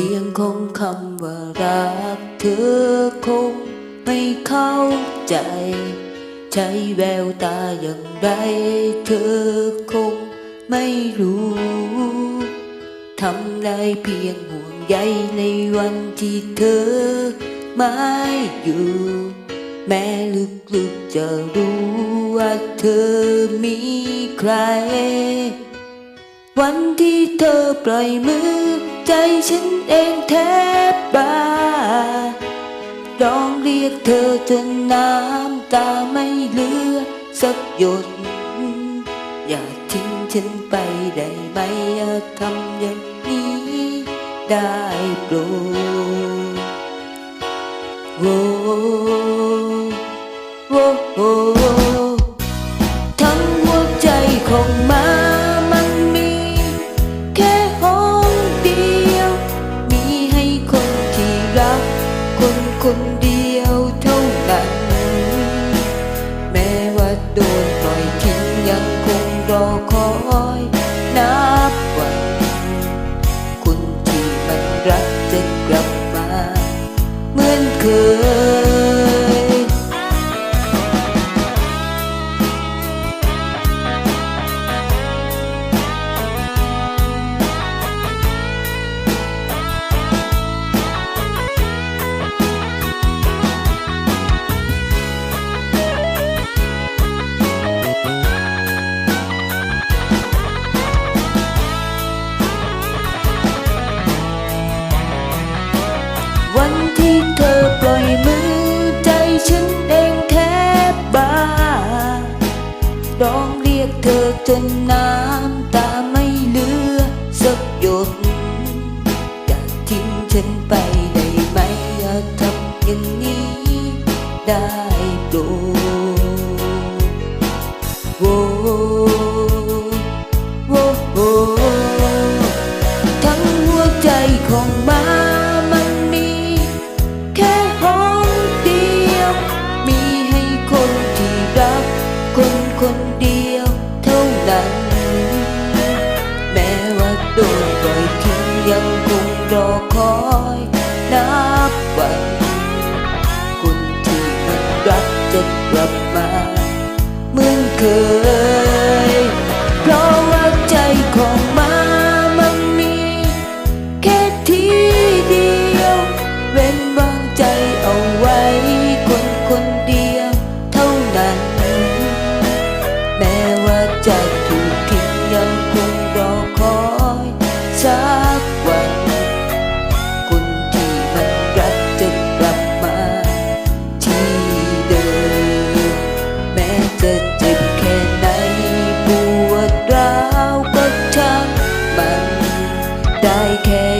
ียงคงคำว่ารัก เธอคงไม่เข้าใจ ใช้แววตาอย่างไร เธอคงไม่รู้ทำได้เพียงห่วงใยในวันที่เธอไม่อยู่ แม้ลึกๆจะรู้ว่าเธอมีใคร วันที่เธอปล่อยมือ ใจฉันเองแทบบ้าร้องเรียกเธอจนน้ำตาไม่เหลือสักหยด อย่าทิ้งฉันไปได้ไหมอย่าทำอย่างนี้ได้โปรด โดนปล่อยทิ้งยังคงรอคอย เธอจนน้ำตาไม่เหลือสักหยดอย่าทิ้งฉันไปได้ไหมอย่าทำอย่างนี้ได้โปรด กลับมาเหมือนเคย มัน